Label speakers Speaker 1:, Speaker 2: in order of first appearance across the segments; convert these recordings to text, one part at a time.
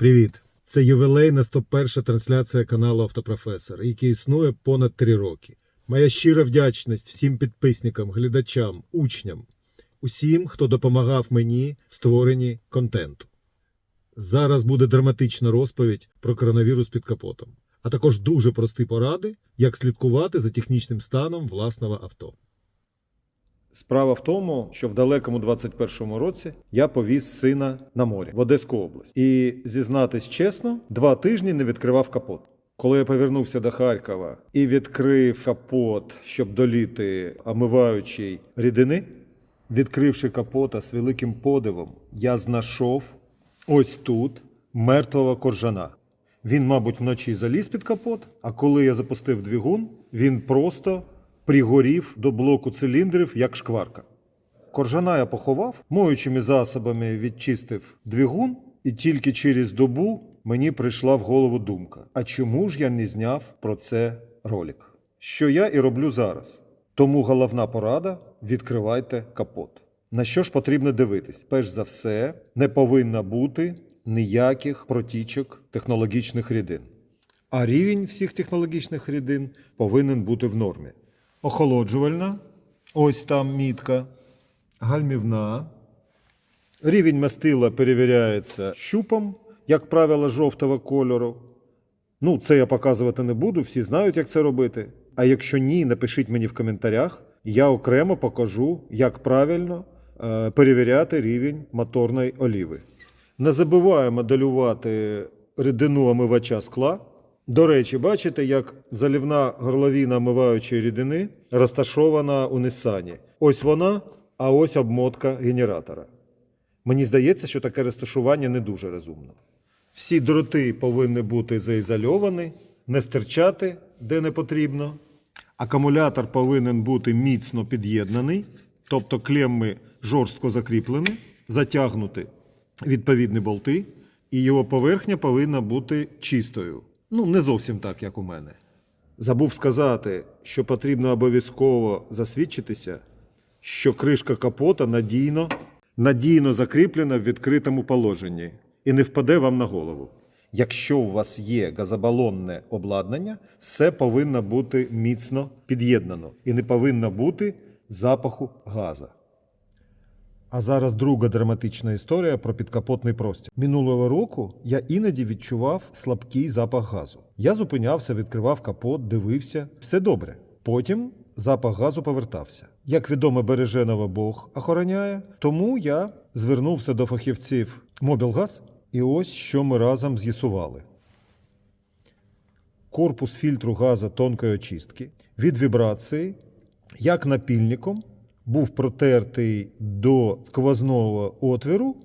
Speaker 1: Привіт! Це ювілейна 101 трансляція каналу Автопрофесор, який існує понад три роки. Моя щира вдячність всім підписникам, глядачам, учням, усім, хто допомагав мені в створенні контенту. Зараз буде драматична розповідь про коронавірус під капотом, а також дуже прості поради, як слідкувати за технічним станом власного авто. Справа в тому, що в далекому 21-му році я повіз сина на море в Одеську область. І зізнатись чесно, два тижні не відкривав капот. Коли я повернувся до Харкова і відкрив капот, щоб доліти омиваючої рідини, відкривши капота з великим подивом, я знайшов ось тут мертвого коржана. Він, мабуть, вночі заліз під капот, а коли я запустив двигун, він просто пригорів до блоку циліндрів, як шкварка. Коржана я поховав, моючими засобами відчистив двигун, і тільки через добу мені прийшла в голову думка: а чому ж я не зняв про це ролик? Що я і роблю зараз. Тому головна порада відкривайте капот. На що ж потрібно дивитись? Перш за все, не повинно бути ніяких протічок технологічних рідин. А рівень всіх технологічних рідин повинен бути в нормі. Охолоджувальна, ось там мітка, гальмівна. Рівень мастила перевіряється щупом, як правило, жовтого кольору. Ну, це я показувати не буду, всі знають, як це робити. А якщо ні, напишіть мені в коментарях, я окремо покажу, як правильно е, перевіряти рівень моторної оліви. Не забуваємо моделювати рідину омивача скла. До речі, бачите, як залівна горловина омиваючої рідини розташована у Ниссані. Ось вона, а ось обмотка генератора. Мені здається, що таке розташування не дуже розумно. Всі дроти повинні бути заізольовані, не стирчати, де не потрібно. Акумулятор повинен бути міцно під'єднаний, тобто клемми жорстко закріплені, затягнути відповідні болти, і його поверхня повинна бути чистою. Ну, не зовсім так, як у мене. Забув сказати, що потрібно обов'язково засвідчитися, що кришка капота надійно, надійно закріплена в відкритому положенні і не впаде вам на голову. Якщо у вас є газобалонне обладнання, все повинно бути міцно під'єднано і не повинно бути запаху газа. А зараз друга драматична історія про підкапотний простір. Минулого року я іноді відчував слабкий запах газу. Я зупинявся, відкривав капот, дивився, все добре. Потім запах газу повертався. Як відомо, береженого Бог охороняє, тому я звернувся до фахівців Мобілгаз, і ось що ми разом з'ясували. Корпус фільтру газа тонкої очистки від вібрації, як напільником, був протертий до сквозного отвіру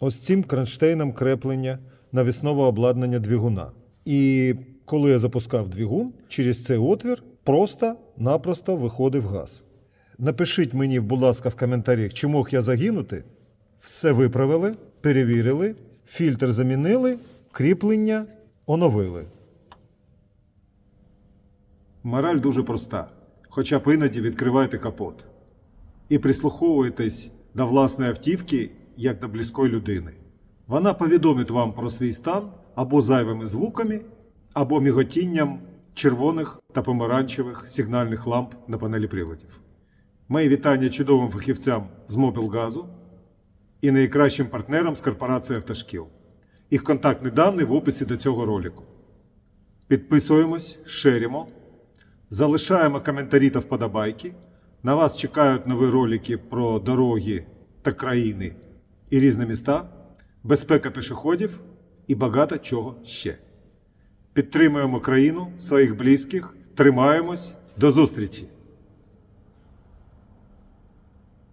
Speaker 1: ось цим кронштейном креплення навісного обладнання двигуна. І коли я запускав двигун, через цей отвір просто-напросто виходив газ. Напишіть мені, будь ласка, в коментарях, чи мог я загинути. Все виправили, перевірили, фільтр замінили, кріплення оновили. Мораль дуже проста. Хоча б іноді відкривайте капот. І прислуховуйтесь до власної автівки як до близької людини. Вона повідомить вам про свій стан або зайвими звуками, або міготінням червоних та помаранчевих сигнальних ламп на панелі приладів. Мої вітання чудовим фахівцям з Мобілгазу і найкращим партнерам з корпорації Автошкіл. Їх контактні дані в описі до цього ролику. Підписуємось, шеримо, залишаємо коментарі та вподобайки. На вас чекають нові ролики про дороги та країни і різні міста, безпека пішоходів і багато чого ще. Підтримуємо країну, своїх близьких, тримаємось. До зустрічі!